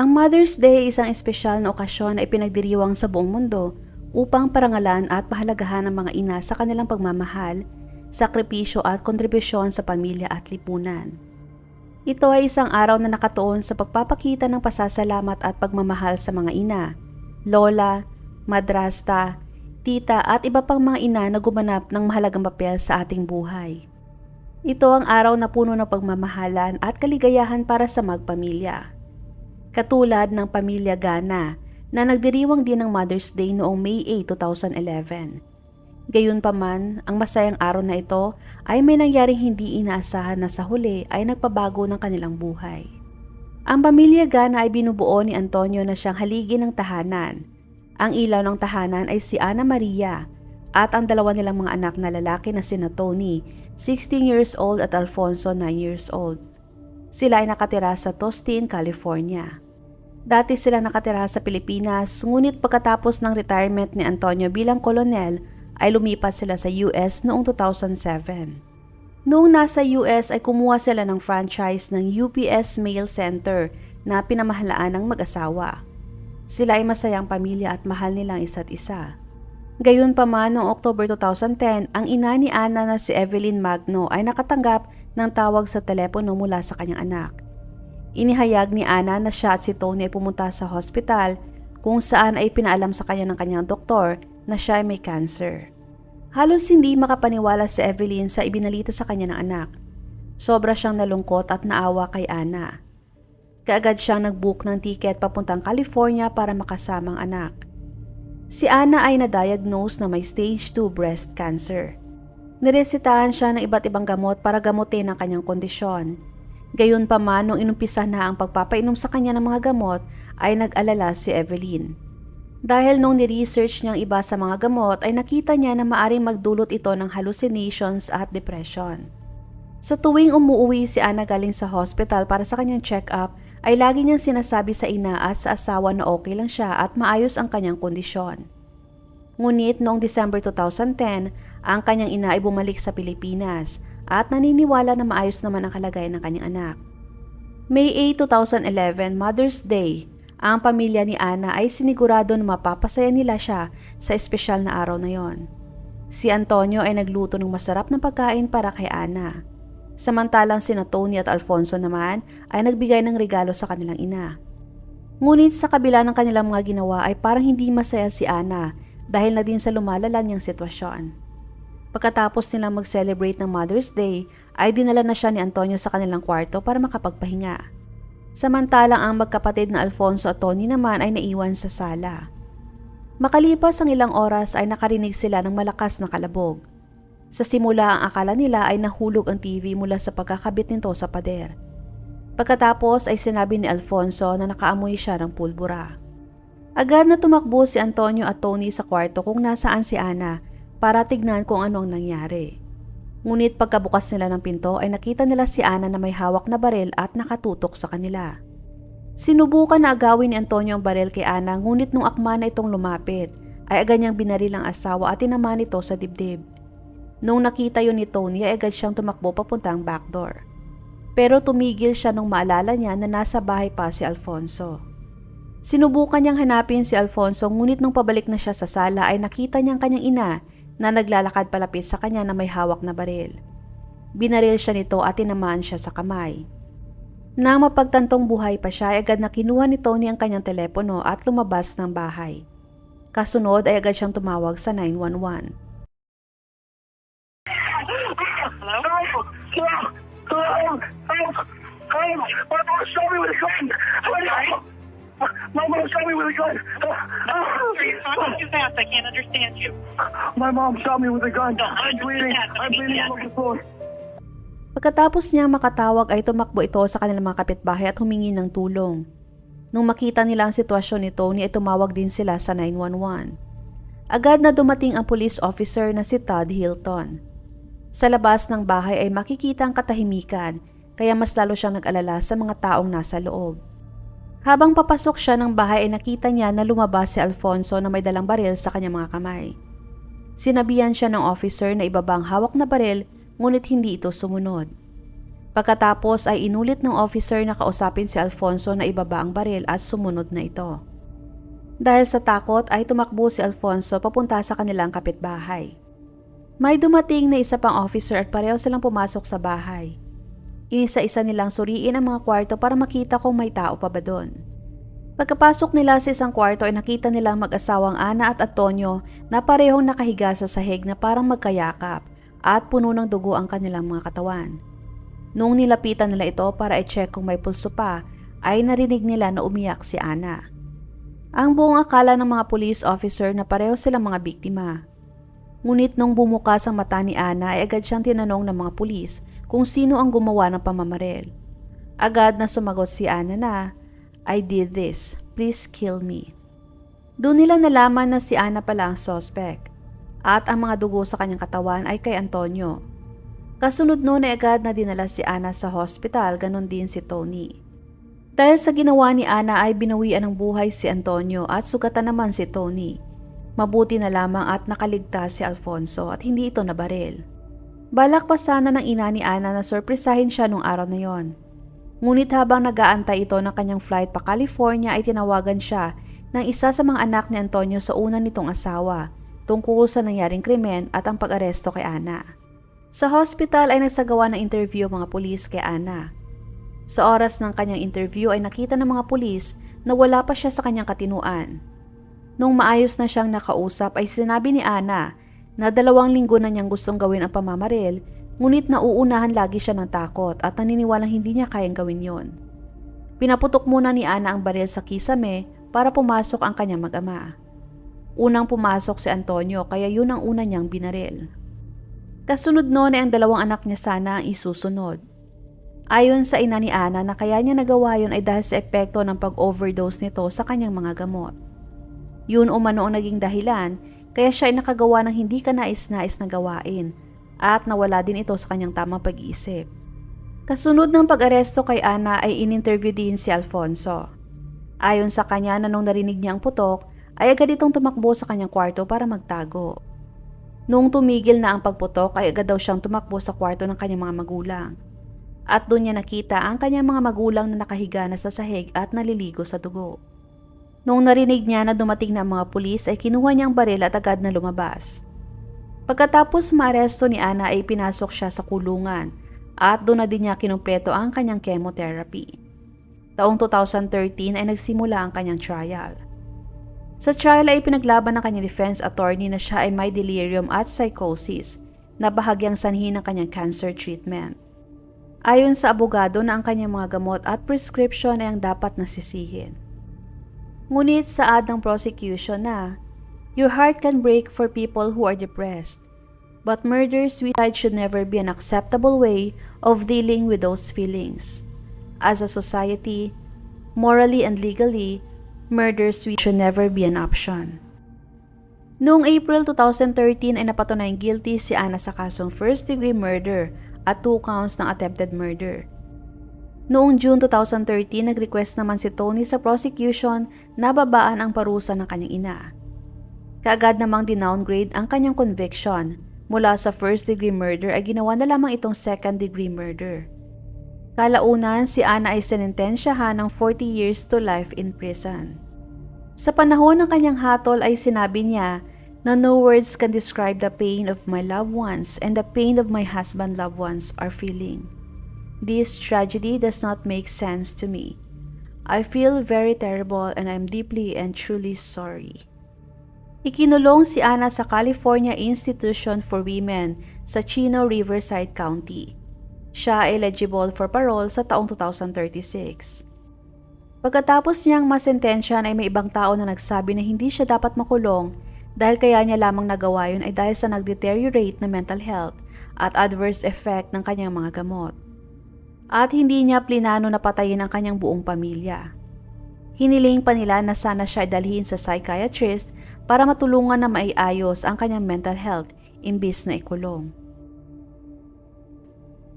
Ang Mother's Day ay isang espesyal na okasyon na ipinagdiriwang sa buong mundo upang parangalan at pahalagahan ang mga ina sa kanilang pagmamahal, sakripisyo at kontribusyon sa pamilya at lipunan. Ito ay isang araw na nakatuon sa pagpapakita ng pasasalamat at pagmamahal sa mga ina, lola, madrasta, tita at iba pang mga ina na gumanap ng mahalagang papel sa ating buhay. Ito ang araw na puno ng pagmamahalan at kaligayahan para sa magpamilya. Katulad ng pamilya Gana na nagdiriwang din ng Mother's Day noong May 8, 2011. Gayunpaman, ang masayang araw na ito ay may nangyaring hindi inaasahan na sa huli ay nagpabago ng kanilang buhay. Ang pamilya Gana ay binubuo ni Antonio na siyang haligi ng tahanan. Ang ilaw ng tahanan ay si Ana Maria at ang dalawa nilang mga anak na lalaki na sina Tony, 16 years old at Alfonso, 9 years old. Sila ay nakatira sa Tostin, California. Dati sila nakatira sa Pilipinas, ngunit pagkatapos ng retirement ni Antonio bilang kolonel, ay lumipat sila sa US noong 2007. Noong nasa US ay kumuha sila ng franchise ng UPS Mail Center na pinamahalaan ng mag-asawa. Sila ay masayang pamilya at mahal nilang isa't isa. Gayunpaman noong October 2010, ang ina ni Ana na si Evelyn Magno ay nakatanggap ng tawag sa telepono mula sa kanyang anak. Inihayag ni Ana na siya at si Tony ay pumunta sa hospital kung saan ay pinaalam sa kanya ng kanyang doktor na siya ay may cancer. Halos hindi makapaniwala si Evelyn sa ibinalita sa kanya ng anak. Sobra siyang nalungkot at naawa kay Ana. Kaagad siyang nag-book ng tiket papuntang California para makasama ang anak. Si Ana ay na-diagnose na may stage 2 breast cancer. Niresitahan siya ng iba't ibang gamot para gamutin ang kanyang kondisyon. Gayon pa man nung inumpisa na ang pagpapainom sa kanya ng mga gamot ay nag-alala si Evelyn. Dahil nung ni-research niyang iba sa mga gamot ay nakita niya na maaring magdulot ito ng hallucinations at depression. Sa tuwing umuwi si Ana galing sa hospital para sa kanyang check-up ay lagi niyang sinasabi sa ina at sa asawa na okay lang siya at maayos ang kanyang kondisyon. Ngunit noong December 2010, ang kanyang ina ay bumalik sa Pilipinas at naniniwala na maayos naman ang kalagayan ng kanyang anak. May 8, 2011, Mother's Day, ang pamilya ni Ana ay sinigurado na mapapasaya nila siya sa espesyal na araw na yon. Si Antonio ay nagluto ng masarap na pagkain para kay Ana. Samantalang sina Tony at Alfonso naman ay nagbigay ng regalo sa kanilang ina. Ngunit sa kabila ng kanilang mga ginawa ay parang hindi masaya si Ana dahil na din sa lumalala niyang sitwasyon. Pagkatapos nilang mag-celebrate ng Mother's Day ay dinala na siya ni Antonio sa kanilang kwarto para makapagpahinga. Samantalang ang magkapatid na Alfonso at Tony naman ay naiwan sa sala. Makalipas ang ilang oras ay nakarinig sila ng malakas na kalabog. Sa simula ang akala nila ay nahulog ang TV mula sa pagkakabit nito sa pader. Pagkatapos ay sinabi ni Alfonso na nakaamoy siya ng pulbura. Agad na tumakbo si Antonio at Tony sa kwarto kung nasaan si Ana para tignan kung ano ang nangyari. Ngunit pagkabukas nila ng pinto ay nakita nila si Ana na may hawak na baril at nakatutok sa kanila. Sinubukan na agawin ni Antonio ang baril kay Ana ngunit nung akma na itong lumapit ay agad niyang binaril ang asawa at tinamaan ito sa dibdib. Nung nakita yun ni Tony ay agad siyang tumakbo papuntang backdoor. Pero tumigil siya nung maalala niya na nasa bahay pa si Alfonso. Sinubukan niyang hanapin si Alfonso ngunit nung pabalik na siya sa sala ay nakita niyang kanyang ina na naglalakad palapit sa kanya na may hawak na baril. Binaril siya nito at tinamaan siya sa kamay. Nang mapagtantong buhay pa siya ay agad na kinuha ni Tony ang kanyang telepono at lumabas ng bahay. Kasunod ay agad siyang tumawag sa 911. Hello? Help! Help! Help! Help! Help! My mom shot My mom shot me with a gun! You're talking too fast. I can't understand you. My mom shot me with a gun! No, I'm bleeding! I'm bleeding all over the floor! Pagkatapos niya makatawag ay tumakbo ito sa kanilang mga kapitbahay at humingi ng tulong. Nung makita nila ang sitwasyon ni Tony ay tumawag din sila sa 911. Agad na dumating ang police officer na si Todd Hilton. Sa labas ng bahay ay makikita ang katahimikan kaya mas lalo siyang nag-alala sa mga taong nasa loob. Habang papasok siya ng bahay ay nakita niya na lumabas si Alfonso na may dalang baril sa kanyang mga kamay. Sinabihan siya ng officer na ibaba ang hawak na baril ngunit hindi ito sumunod. Pagkatapos ay inulit ng officer na kausapin si Alfonso na ibaba ang baril at sumunod na ito. Dahil sa takot ay tumakbo si Alfonso papunta sa kanilang kapitbahay. May dumating na isa pang officer at pareho silang pumasok sa bahay. Inisa-isa nilang suriin ang mga kwarto para makita kung may tao pa ba doon. Pagkapasok nila sa isang kwarto ay nakita nilang mag-asawang Ana at Antonio na parehong nakahiga sa sahig na parang magkayakap at puno ng dugo ang kanilang mga katawan. Noong nilapitan nila ito para i-check kung may pulso pa, ay narinig nila na umiyak si Ana. Ang buong akala ng mga police officer na pareho silang mga biktima. Ngunit nung bumukas ang mata ni Ana ay agad siyang tinanong ng mga pulis kung sino ang gumawa ng pamamaril. Agad na sumagot si Ana na, I did this, please kill me. Doon nila nalaman na si Ana pala ang suspect at ang mga dugo sa kanyang katawan ay kay Antonio. Kasunod noon ay agad na dinala si Ana sa hospital, ganon din si Tony. Dahil sa ginawa ni Ana ay binawian ng buhay si Antonio at sugatan naman si Tony. Mabuti na lamang at nakaligtas si Alfonso at hindi ito nabaril. Balak pa sana ng ina ni Ana na sorpresahin siya nung araw na yon. Ngunit habang nag-aantay ito ng kanyang flight pa California ay tinawagan siya ng isa sa mga anak ni Antonio sa una nitong asawa tungkol sa nangyaring krimen at ang pag-aresto kay Ana. Sa hospital ay nagsagawa ng interview mga pulis kay Ana. Sa oras ng kanyang interview ay nakita ng mga pulis na wala pa siya sa kanyang katinuan. Nung maayos na siyang nakausap ay sinabi ni Ana na dalawang linggo na niyang gustong gawin ang pamamaril ngunit nauunahan lagi siya ng takot at naniniwalang hindi niya kayang gawin yon. Pinaputok muna ni Ana ang baril sa kisame para pumasok ang kanyang mag-ama. Unang pumasok si Antonio kaya yun ang una niyang binaril. Kasunod noon ay ang dalawang anak niya sana ang isusunod. Ayon sa ina ni Ana na kaya niya nagawa yun ay dahil sa epekto ng pag-overdose nito sa kanyang mga gamot. Yun umano ang naging dahilan kaya siya ay nakagawa ng hindi ka nais-nais na gawain at nawala din ito sa kanyang tamang pag-iisip. Kasunod ng pag-aresto kay Ana ay in-interview din si Alfonso. Ayon sa kanya na nung narinig niya ang putok, ay agad itong tumakbo sa kanyang kwarto para magtago. Noong tumigil na ang pagputok ay agad daw siyang tumakbo sa kwarto ng kanyang mga magulang. At doon niya nakita ang kanyang mga magulang na nakahiga na sa sahig at naliligo sa dugo. Noong narinig niya na dumating na ang mga pulis ay kinuha niyang baril at agad na lumabas. Pagkatapos maaresto ni Ana ay pinasok siya sa kulungan at doon na din niya kinumpleto ang kanyang chemotherapy. Taong 2013 ay nagsimula ang kanyang trial. Sa trial ay pinaglaban ng kanyang defense attorney na siya ay may delirium at psychosis na bahagyang sanhi ng kanyang cancer treatment. Ayon sa abogado na ang kanyang mga gamot at prescription ay ang dapat nasisihin. Ngunit saad ng prosecution na Your heart can break for people who are depressed. But murder suicide should never be an acceptable way of dealing with those feelings. As a society, morally and legally, murder suicide should never be an option. Noong April 2013 ay napatunayang guilty si Ana sa kasong first-degree murder at two counts ng attempted murder. Noong June 2013, nag-request naman si Tony sa prosecution na babaan ang parusa ng kanyang ina. Kaagad namang dinowngrade ang kanyang conviction mula sa first-degree murder ay ginawa na lamang itong second-degree murder. Kalaunan, si Ana ay sinintensyahan ng 40 years to life in prison. Sa panahon ng kanyang hatol ay sinabi niya na no words can describe the pain of my loved ones and the pain of my husband loved ones are feeling. This tragedy does not make sense to me. I feel very terrible and I'm deeply and truly sorry. Ikinulong si Ana sa California Institution for Women sa Chino Riverside County. Siya eligible for parole sa taong 2036. Pagkatapos niyang masentensyan ay may ibang tao na nagsabi na hindi siya dapat makulong dahil kaya niya lamang nagawa yun ay dahil sa nag-deteriorate na mental health at adverse effect ng kanyang mga gamot. At hindi niya plinano na patayin ang kanyang buong pamilya. Hiniling pa nila na sana siya dalhin sa psychiatrist para matulungan na maiayos ang kanyang mental health imbis na ikulong.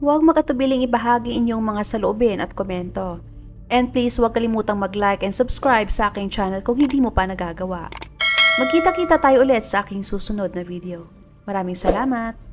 Huwag makatubiling ibahagi inyong mga saloobin at komento. And please huwag kalimutang mag-like and subscribe sa aking channel kung hindi mo pa nagagawa. Magkita-kita tayo ulit sa aking susunod na video. Maraming salamat!